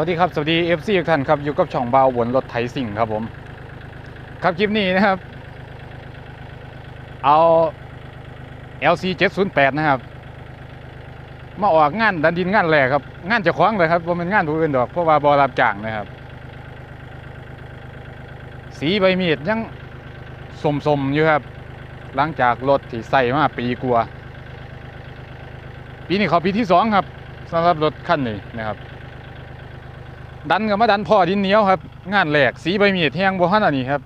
วัสดีครับ สวัสดี FC ทุกท่านครับ อยู่กับช่องบาวบนรถไถสิ่งครับผม ครับคลิปนี้นะครับ เอา LC 708 นะครับ มาออกงานดันดินงานแรกครับ งานจะคว้าของเลยครับว่าเป็นงานผู้อื่นดอก เพราะว่าบอรับจ้างนะครับ สีใบมีดยังสมๆอยู่ครับ หลังจากรถที่ใส่มาปีกลัวาปีนี้เขาปีที่สองครับสำหรับรถคันนี้นะครับ ดันกับมาดันพ่อดินเหนียวครับ งานแหลกสีใบมีดแห้งบ่ฮันอันนี้ครับ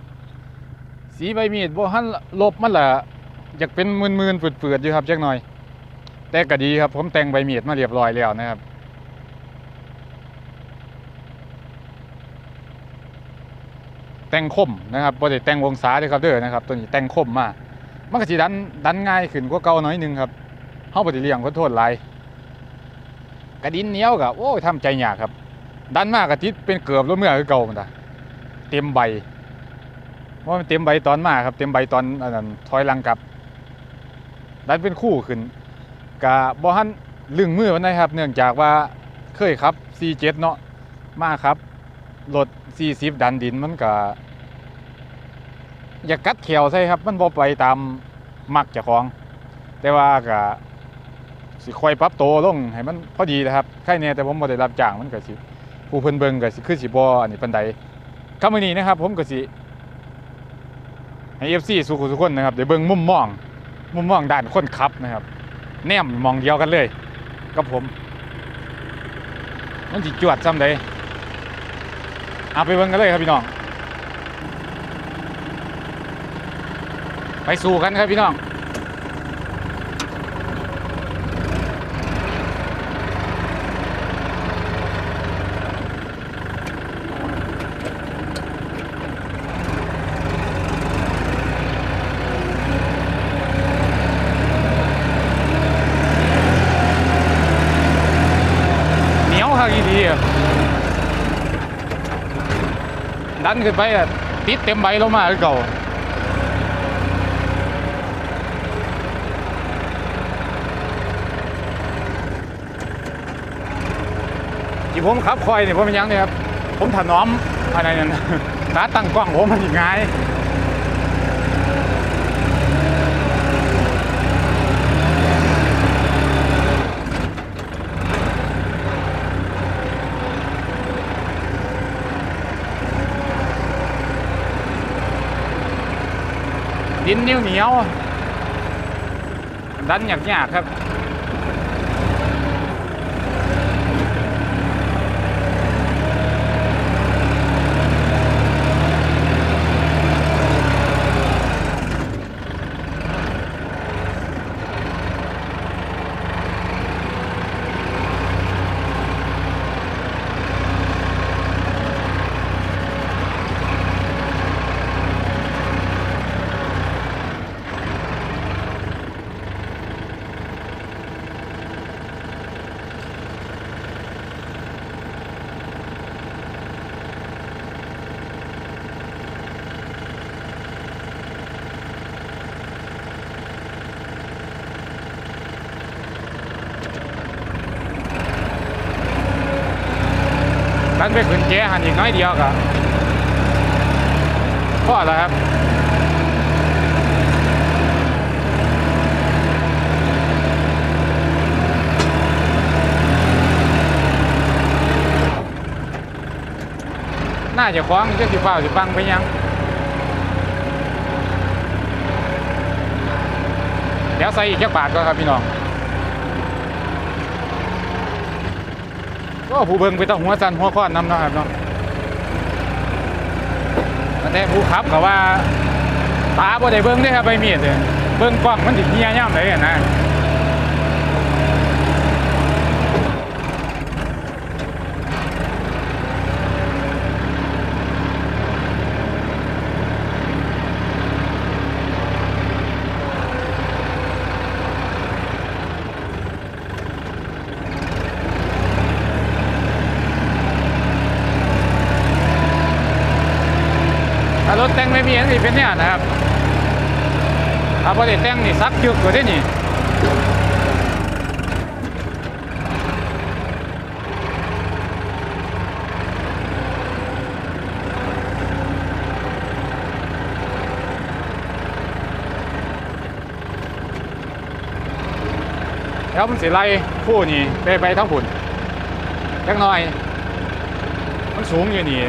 สีใบมีดบ่ฮันลบมันละอยากเป็นมืนๆฝืดๆอยู่ครับจักหน่อย แต่ก็ดีครับผมแต่งใบมีดมาเรียบร้อยแล้วนะครับแต่งคมนะครับบ่ได้แต่งวงศาเด้อครับเด้อนะครับ ตัวนี้แต่งคมมามันก็สิดันดันง่ายขึ้นกว่าเก่าหน่อยนึงครับเฮาบ่ได้เลี้ยงขอโทษหลายกระดินเหนียวก็โอ้ยทำใจยากครับ ดันมากกะติดเป็นเกือบรถเมื่อคือเก่ามันตะเต็มใบว่ามันเต็มใบตอนมาครับ เต็มใบตอนอันนั้นถอยหลังกลับ ดันเป็นคู่ขึ้นกะบ่ฮันลึงมือมันได้ครับ เนื่องจากว่าเคยครับ C7 เนาะมาครับรถ40 ดันดินมันก็อยากกัดเขียวใช่ครับ มันบ่ไปตามมักเจ้าของ แต่ว่าก็สิค่อยปรับโตลงให้มันพอดีนะครับใครเนี่ยแต่ผมบ่ได้รับจ้างมันก็สิ ผู้เพิ่นเบิ่งก็สิคือสิบ่อันนี้ปานใดครับมื้อนี้นะครับ ผมก็สิให้ FC สุขุทุกคนนะครับได้เบิ่งมุมมอง มุมมองด้านคนขับนะครับ แนมมองเดียวกันเลยกับผม มันสิจวดซ้ำใดเอาไปเบิ่งกันเลยครับพี่น้อง ไปสู่กันครับพี่น้อง เหนียวครับอีดีดันขึ้นไปอะติดเต็มใบลงมาเก่าที่ผมขับคอยเนี่ยผมเป็นยังเนี่ยครับ ผมถนอมอะไรนั่นขาตั้งกล้องผมมันอีกง่าย ดินเหนียวเหนียวดันหยาบหยาบครับ นไปขึ้นแกหันอีกน้อยเดียวก็พอแล้วครับน่าจะคว้างจะสิฟ้าสิฟังไปยังเดี๋ยวใส่อีกแค่บาทก็ครับพี่น้อง ก็ผู้เบิ่งไปต้องหัวสันหัวข้อนนำเนาะครับเนาะแต่ผู้ขับก็ว่าตาบ่ได้เบิ่งเด้ครับใบมีดเนี่ยเบิ่งกล้องมันสิเงียย่ำเลยนะ รถแต่งไม่มีอะไรเป็นเนี่ยนะครับถ้าพอได้แต่งนี่ซักยึกกว่าที่นี่แล้วมันสีไล่ผู้นี่ไปไปทั้งผุนแค่น้อย มันสูงอยู่นี่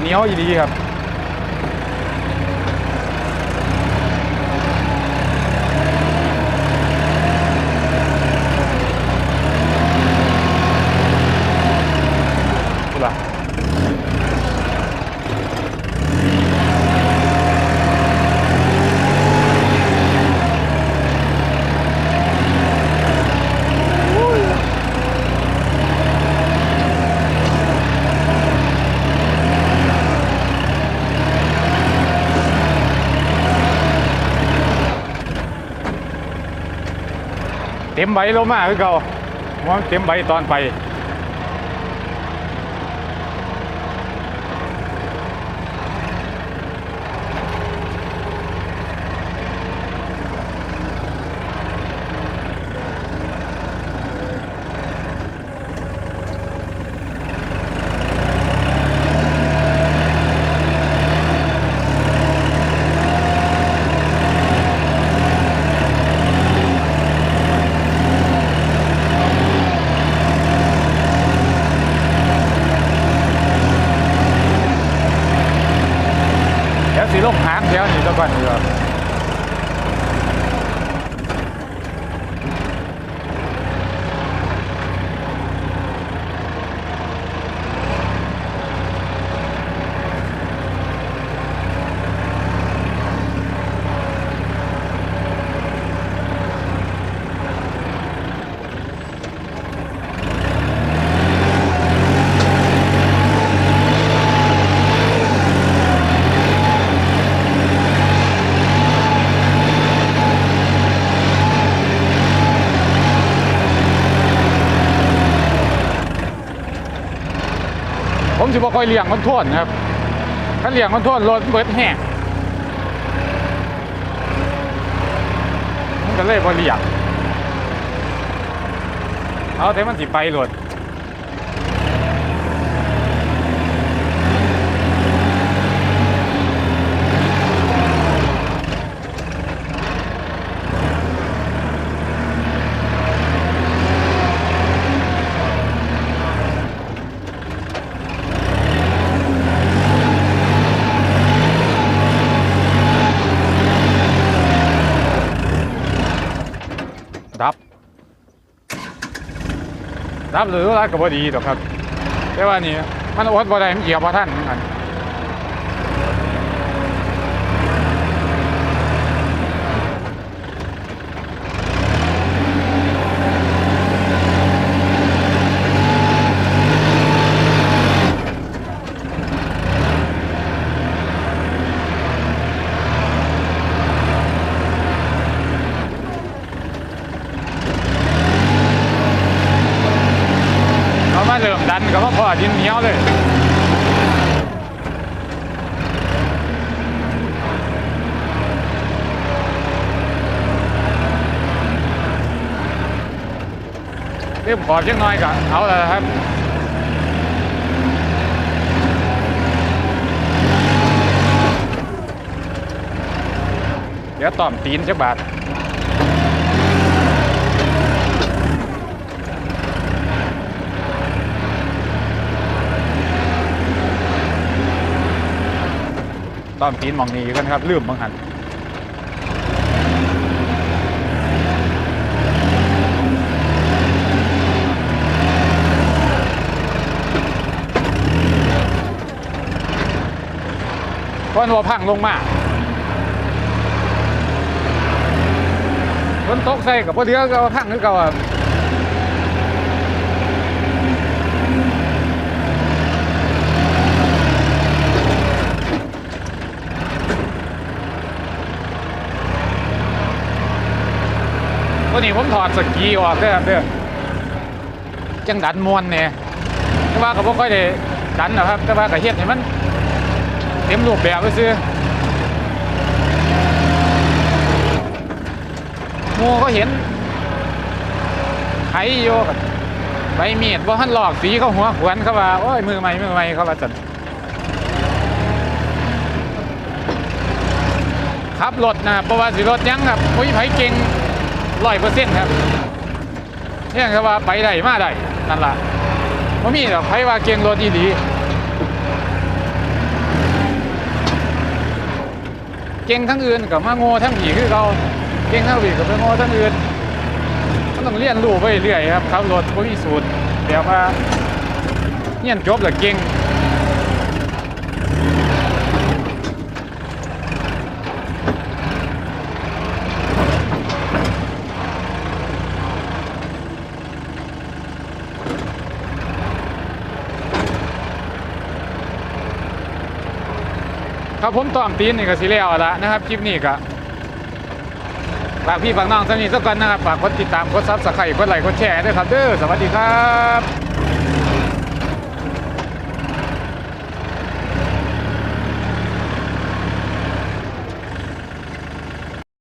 เหนียวอีดีครับ ต็มใบลงมากคือเก่าว่าเต็มใบตอนไป เดี๋ยวสีลงหางแถวนี้ตะก่อนดีกว่าผม สิบ่ค่อยเลี้ยงมันท่วนครับถ้าเลี้ยงมันท่วนรถเบิดแห้งมันก็เลยบ่เลี้ยงเอาแต่มันสิไปรถ รับหรือว่าก็บ่ดีหรอกครับ แต่ว่านี่มันอดบ่ได้มันเกี่ยวบ่ท่านเหมือนกันเขามาเริ่มดันก็มาพอดินเหนียวเลย เริ่ มขอบจังน้อยก็เอาแล้วครับเดี๋ยวต่อมตีนสักบาทตอนปีนมองนี้กันครับลืมบางหัน ก้อนหัวพังลงมาฝนตกใส่กับพอเดียวก็พังนึกเก่าอะตัวนี้ผมถอดสกีออกเด้อครับเด้อจังดันมวนเนี่ยแต่ว่าก็บ่ค่อยได้ดันนะครับ แต่ว่าก็เฮ็ดให้มัน ต็มรูปแบบไปซื้อหมูก็เห็นไถโยกับใบมีดบ่ทันหลอกสีเขาหัวขวนเขาว่าโอ้ยมือใหม่มือใหม่เขาว่าจันขับรถนะเพระว่าสิรถยังครับมุ้ยไผเก่งร้อยเปอร์เซ็นต์ครับเนี่ยครับว่าไปได้มาได้นั่นล่ะบ่มีดอกไผว่าเก่งรถอีหลีเก่งทั้งอื่นกับมาโง่ทั้งผีคือเราเก่งทั้งผีกับมาโง่ทั้งอื่นมันต้องเรียนรู้ไปเรื่อยครับขับรถบ่มีสูตรแบบว่าเรียจบแล้วเก่ง ครับผมตอมตีนนี่ก็สิแล้วละนะครับคลิปนี้ก็ฝากพี่ฝากน้องสนิทสักกันนะครับฝากกดติดตามกดซับสไครต์กดไลค์กดแชร์ด้วยครับเด้อสวัสดีครับ